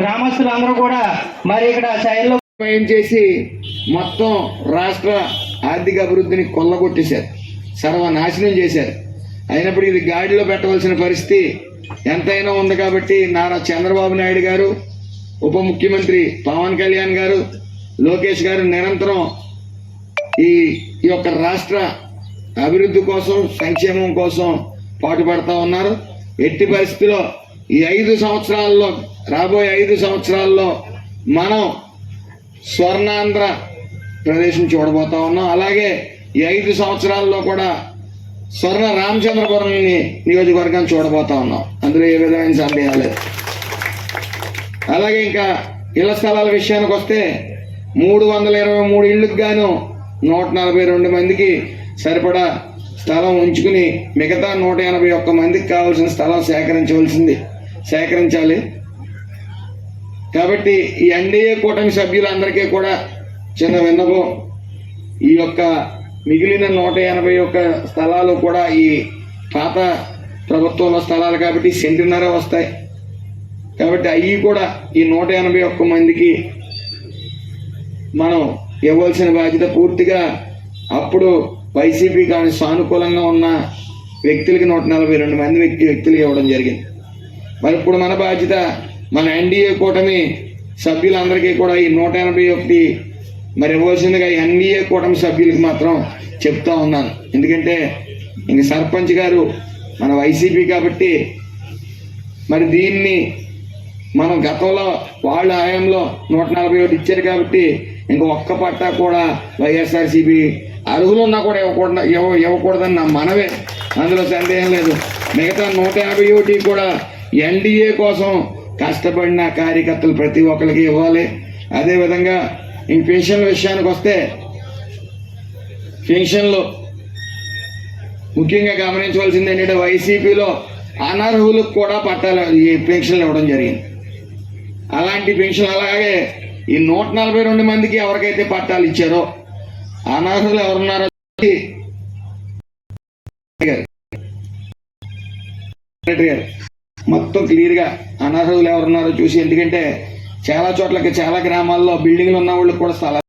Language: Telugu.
గ్రామస్తులందరూ కూడా మరి ఇక్కడ శైలిలో చేసి మొత్తం రాష్ట్ర ఆర్థిక అభివృద్ధిని కొల్లగొట్టేశారు. సర్వనాశనం చేశారు. అయినప్పుడు ఇది గాడిలో పెట్టవలసిన పరిస్థితి ఎంతైనా ఉంది కాబట్టి నారా చంద్రబాబు నాయుడు గారు ఉప ముఖ్యమంత్రి పవన్ కళ్యాణ్ గారు లోకేష్ గారు నిరంతరం ఈ ఈ యొక్క రాష్ట్ర అభివృద్ధి కోసం సంక్షేమం కోసం పాటుపడతా ఉన్నారు. ఎట్టి పరిస్థితిలో ఈ ఐదు సంవత్సరాల్లో రాబోయే ఐదు సంవత్సరాల్లో మనం స్వర్ణాంధ్ర ప్రదేశం చూడబోతా ఉన్నాం. అలాగే ఈ ఐదు సంవత్సరాల్లో కూడా స్వర్ణ రామచంద్రపురంని నియోజకవర్గాన్ని చూడబోతా ఉన్నాం. అందులో ఏ విధమైన సందేహం లేదు. అలాగే ఇంకా ఇళ్ళ స్థలాల విషయానికి వస్తే మూడు వందల ఇరవై మూడు ఇళ్ళకి గాను నూట నలభై రెండు మందికి సరిపడా స్థలం ఉంచుకుని మిగతా నూట ఎనభై ఒక్క మందికి కావాల్సిన స్థలం సేకరించవలసింది. సేకరించాలి. కాబట్టి ఈ ఎన్డీఏ కూటమి సభ్యులందరికీ కూడా చిన్న విన్నపం. ఈ యొక్క మిగిలిన నూట ఎనభై ఒక్క స్థలాలు కూడా ఈ పాత ప్రభుత్వంలో స్థలాలు కాబట్టి సెంటున్నర వస్తాయి. కాబట్టి అవి కూడా ఈ నూట ఎనభై ఒక్క మందికి మనం ఇవ్వాల్సిన బాధ్యత పూర్తిగా అప్పుడు వైసీపీ కానీ సానుకూలంగా ఉన్న వ్యక్తులకి నూట నలభై రెండు మంది వ్యక్తి వ్యక్తులకు ఇవ్వడం జరిగింది. మరి ఇప్పుడు మన బాధ్యత మన ఎన్డీఏ కూటమి సభ్యులందరికీ కూడా ఈ నూట ఎనభై ఒకటి మరి ఇవ్వాల్సిందిగా ఎన్డీఏ కూటమి సభ్యులకి మాత్రం చెప్తా ఉన్నాను. ఎందుకంటే ఇంక సర్పంచ్ గారు మన వైసీపీ కాబట్టి మరి దీన్ని మనం గతంలో వాళ్ళ హయాంలో నూట నలభై ఒకటి ఇచ్చారు కాబట్టి ఇంక ఒక్క పట్టా కూడా వైఎస్ఆర్సీపీ అర్హులు ఉన్నా కూడా ఇవ్వకూడదు ఇవ్వ ఇవ్వకూడదని నా మనవే. అందులో సందేహం లేదు. మిగతా నూట యాభై ఒకటి కూడా ఎన్డీఏ కోసం కష్టపడిన కార్యకర్తలు ప్రతి ఒక్కరికి ఇవ్వాలి అదేవిధంగా ఈ పెన్షన్ల విషయానికి వస్తే పెన్షన్లు ముఖ్యంగా గమనించవలసింది ఏంటంటే వైసీపీలో అనర్హులకు కూడా పట్టాలి ఈ పెన్షన్లు ఇవ్వడం జరిగింది అలాంటి పెన్షన్ అలాగే ఈ నూట నలభై రెండు మందికి ఎవరికైతే పట్టాలు ఇచ్చారో అనర్హులు ఎవరున్నారో చూసి గారు. మొత్తం క్లియర్గా అనర్హులు ఎవరున్నారో చూసి ఎందుకంటే చాలా చోట్లకి చాలా గ్రామాల్లో బిల్డింగ్లు ఉన్న వాళ్ళు కూడా స్థలాలు